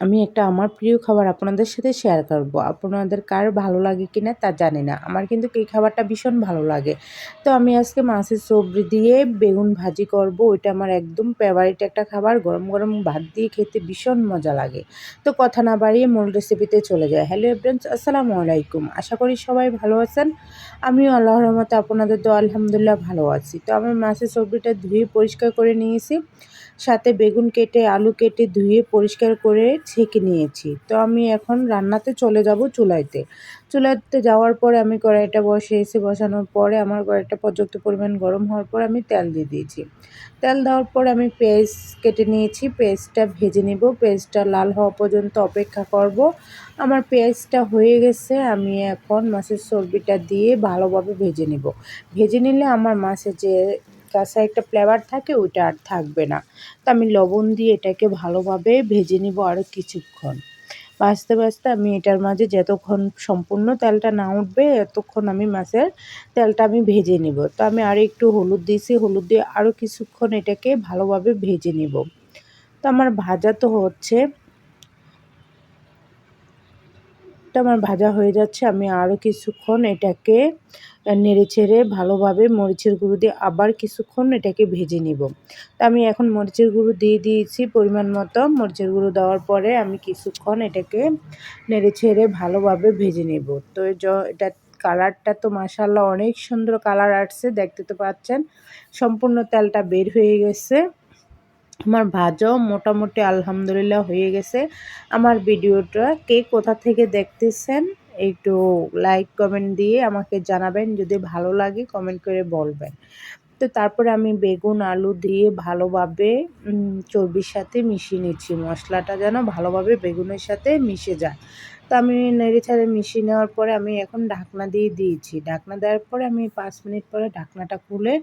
আমি একটা আমার প্রিয় খাবার আপনাদের সাথে শেয়ার করব। আপনাদের কার ভালো লাগে কিনা তা জানি না। আমার কিন্তু এই খাবারটা ভীষণ ভালো লাগে। তো আমি আজকে মাছের সবজি দিয়ে বেগুন ভাজি করব। ওইটা আমার একদম ফেভারিট একটা খাবার। গরম গরম ভাত দিয়ে খেতে ভীষণ মজা লাগে। তো কথা না বাড়িয়ে মূল রেসিপিতে চলে যায় হ্যালো এভরেন্স আসসালামু আলাইকুম। আশা করি সবাই ভালো আছেন। আমিও আল্লাহর রহমতে আপনাদের তো আলহামদুলিল্লাহ ভালো আছি। তো আমি মাছের সবজিটা ধুয়ে পরিষ্কার করে নিয়েছি। সাথে বেগুন কেটে, আলু কেটে ধুয়ে পরিষ্কার করে ছেঁকে নিয়েছি। তো আমি এখন রান্নাতে চলে যাব চুলাইতে। চুলাইতে যাওয়ার পরে আমি কড়াইটা বসিয়েছি বসানোর পরে আমার কড়াইটা পর্যাপ্ত পরিমাণ গরম হওয়ার পর আমি তেল দিয়ে দিয়েছি। তেল দেওয়ার পর আমি পেঁয়াজ কেটে নিয়েছি। পেঁয়াজটা ভেজে নিব। পেঁয়াজটা লাল হওয়া পর্যন্ত অপেক্ষা করব। আমার পেঁয়াজটা হয়ে গেছে। আমি এখন মাছের চর্বিটা দিয়ে ভালোভাবে ভেজে নেব। ভেজে নিলে আমার মাছের যে কাঁচা একটা ফ্লেভার থাকে, ওইটা আর থাকবে না। তো আমি লবণ দিয়ে এটাকে ভালোভাবে ভেজে নিব আরও কিছুক্ষণ। ভাজতে ভাজতে আমি এটার মাঝে যতক্ষণ সম্পূর্ণ তেলটা না উঠবে, এতক্ষণ আমি মাছের তেলটা আমি ভেজে নিব। তো আমি আরও একটু হলুদ দিয়েছি, হলুদ দিয়ে আরও কিছুক্ষণ এটাকে ভালোভাবে ভেজে নিব। তো আমার ভাজা তো হচ্ছে আমার ভাজা হয়ে যাচ্ছে, আমি আরও কিছুক্ষণ এটাকে নেড়ে ছেড়ে ভালোভাবে মরিচের গুঁড়ো দিয়ে আবার কিছুক্ষণ এটাকে ভেজে নিব। তা আমি এখন মরিচের গুঁড়ো দিয়ে দিয়েছি পরিমাণ মতো। মরিচের গুঁড়ো দেওয়ার পরে আমি কিছুক্ষণ এটাকে নেড়ে ছেড়ে ভালোভাবে ভেজে নেব। তো এটা কালারটা তো মাসাল্লাহ অনেক সুন্দর কালার আসছে, দেখতে তো পাচ্ছেন। সম্পূর্ণ তেলটা বের হয়ে গেছে। আমার ভাজাও মোটামুটি আলহামদুলিল্লাহ হয়ে গেছে। আমার ভিডিওটা কে কোথা থেকে দেখতেছেন, একটু লাইক কমেন্ট দিয়ে আমাকে জানাবেন। যদি ভালো লাগে কমেন্ট করে বলবেন। তো তারপরে আমি বেগুন, আলু দিয়ে ভালোভাবে চর্বির সাথে মিশিয়ে নিচ্ছি। মশলাটা যেন ভালোভাবে বেগুনের সাথে মিশে যায়। তো আমি নেড়ে ছাড়ে মিশিয়ে নেওয়ার পরে আমি এখন ঢাকনা দিয়ে দিয়েছি। ঢাকনা দেওয়ার পরে আমি পাঁচ মিনিট পরে ঢাকনাটা খুলে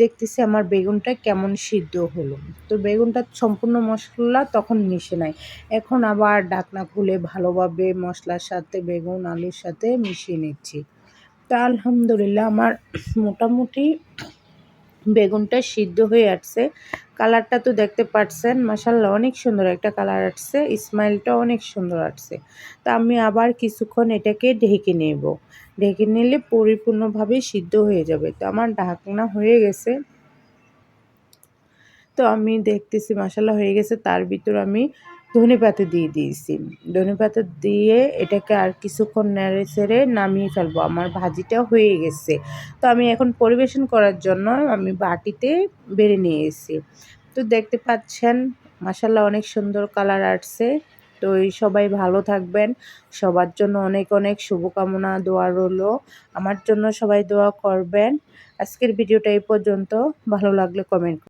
দেখতেছি আমার বেগুনটা কেমন সিদ্ধ হলো। তো বেগুনটা সম্পূর্ণ মশলা তখন মিশে নাই। এখন আবার ঢাকনা খুলে ভালোভাবে মশলার সাথে, বেগুন, আলুর সাথে মিশিয়ে নিচ্ছি। তা আলহামদুলিল্লাহ আমার মোটামুটি বেগুনটা সিদ্ধ হয়ে আসছে। কালারটা তো দেখতে পাচ্ছেন মাসাল্লাহ অনেক সুন্দর একটা কালার আসছে, স্মাইলটা অনেক সুন্দর আসছে। তা আমি আবার কিছুক্ষণ এটাকে ঢেকে নেব। ঢেকে নিলে পরিপূর্ণভাবে সিদ্ধ হয়ে যাবে। তো আমার ঢাকনা হয়ে গেছে। তো আমি দেখতেছি মশালা হয়ে গেছে, তার ভিতর আমি ধনে পাতা দিয়ে দিয়েছি। ধনে পাতা দিয়ে এটাকে আর কিছুক্ষণ নেড়ে ছেড়ে নামিয়ে ফেলব। আমার ভাজিটা হয়ে গেছে। তো আমি এখন পরিবেশন করার জন্য আমি বাটিতে বেড়ে নিয়ে এসেছি তো দেখতে পাচ্ছেন মাসাল্লাহ অনেক সুন্দর কালার আসছে। তো এই সবাই ভালো থাকবেন। সবার জন্য অনেক অনেক শুভকামনা, দোয়া রলো আমার জন্য সবাই দোয়া করবেন। আজকের ভিডিওটা এই পর্যন্ত। ভালো লাগলে কমেন্ট